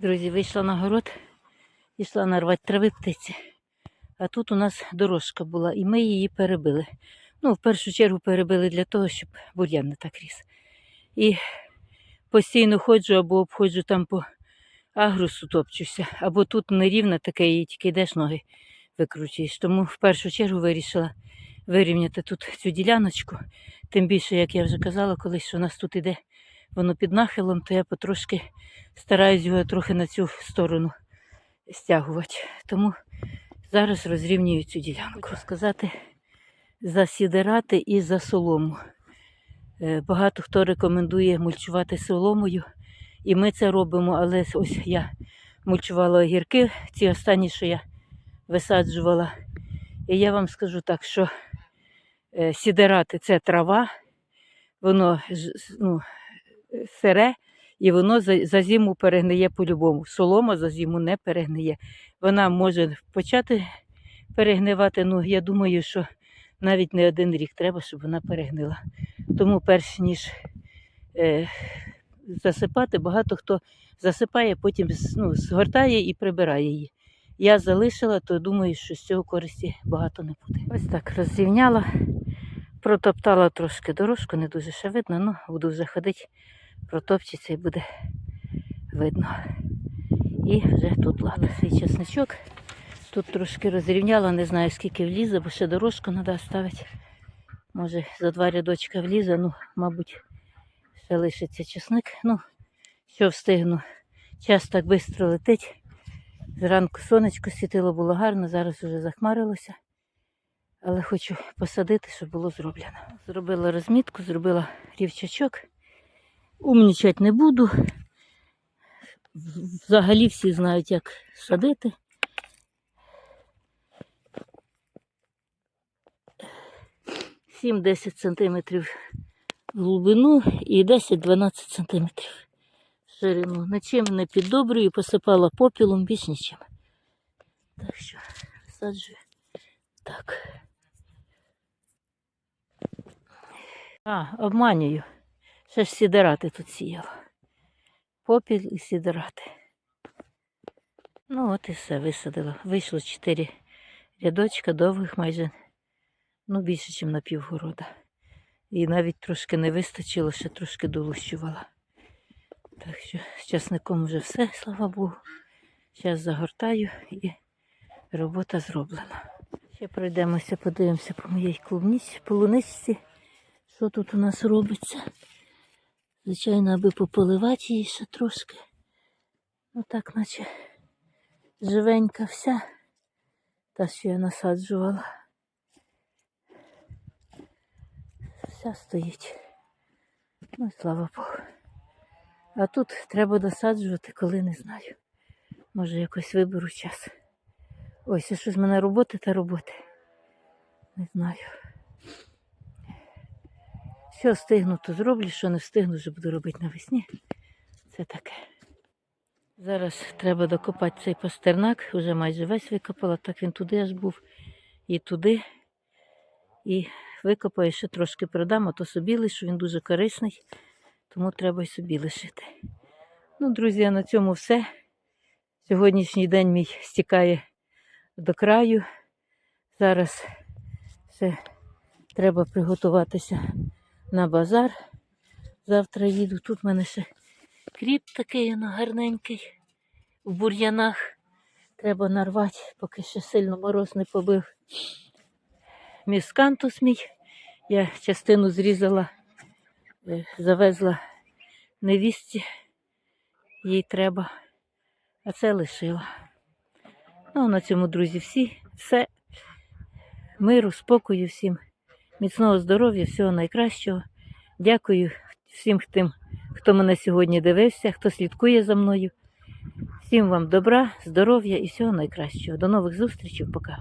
Друзі, вийшла на город, пішла нарвати трави птиці. А тут у нас дорожка була, і ми її перебили. Ну, в першу чергу перебили для того, щоб бур'ян не так ріс. І постійно ходжу або обходжу там по агрусу, топчуся, або тут нерівне таке, і тільки йдеш ноги викручуєш. Тому в першу чергу вирішила вирівняти тут цю діляночку. Тим більше, як я вже казала колись, що у нас тут іде воно під нахилом, то я потрошки стараюсь його трохи на цю сторону стягувати. Тому зараз розрівнюю цю ділянку. Сказати за сідерати і за солому. Е, Багато хто рекомендує мульчувати соломою, і ми це робимо, але ось я мульчувала огірки, ці останні, що я висаджувала. І я вам скажу так, що е, сідерати це трава, воно ну, сире, і воно за, за зиму перегниє по-любому. Солома за зиму не перегниє. Вона може почати перегнивати. Ну, я думаю, що навіть не один рік треба, щоб вона перегнила. Тому, перш ніж е, засипати, багато хто засипає, потім ну, згортає і прибирає її. Я залишила, то думаю, що з цього користі багато не буде. Ось так розрівняла, протоптала трошки дорожку, не дуже ще видно, ну буду вже ходити, протопчеться і буде видно. І вже тут ладно свій чесничок. Тут трошки розрівняла, не знаю скільки влізе, бо ще дорожку треба ставити. Може за два рядочка влізе, ну, мабуть, ще лишиться чесник. Ну, що встигну. Час так швидко летить. Зранку сонечко світило, було гарно, зараз вже захмарилося. Але хочу посадити, щоб було зроблено. Зробила розмітку, зробила рівчачок. Умнічати не буду. Взагалі всі знають, як садити. Сім-десять сантиметрів в глибину і 10-12 сантиметрів ширину. Нічим не піддобрюю, посипала попілом, більш нічим. Так що саджую так. А, обманюю. Ще ж сідерати тут сіяла. Попіл і сідерати. Ну от і все висадила. Вийшло чотири рядочка довгих майже, ну більше, ніж на півгорода. І навіть трошки не вистачило, ще трошки долущувала. Так що з часником вже все, слава Богу. Зараз загортаю і робота зроблена. Ще пройдемося, подивимося по моїй клубниці, полуничці, що тут у нас робиться. Звичайно, аби пополивати її ще трошки. Отак, наче живенька вся, та що я насаджувала. Вся стоїть. Ну, і слава Богу. А тут треба досаджувати, коли не знаю. Може, якось виберу час. Ось, що з мене роботи та роботи. Не знаю. Що встигну, то зроблю, що не встигну, вже буду робити навесні. Це таке. Зараз треба докопати цей пастернак, вже майже весь викопала, так він туди аж був і туди. І викопаю, ще трошки продам, а то собі лишу, він дуже корисний, тому треба й собі лишити. Ну, друзі, на цьому все. Сьогоднішній день мій стікає до краю. Зараз ще треба приготуватися на базар. Завтра їду. Тут в мене ще кріп такий гарненький в бур'янах. Треба нарвати, поки ще сильно мороз не побив. Міскантус мій. Я частину зрізала, е, завезла невістці. Їй треба. А це лишила. Ну, на цьому, друзі, всі. Все. Миру, спокою всім. Міцного здоров'я, всього найкращого. Дякую всім тим, хто мене сьогодні дивився, хто слідкує за мною. Всім вам добра, здоров'я і всього найкращого. До нових зустрічей. Пока.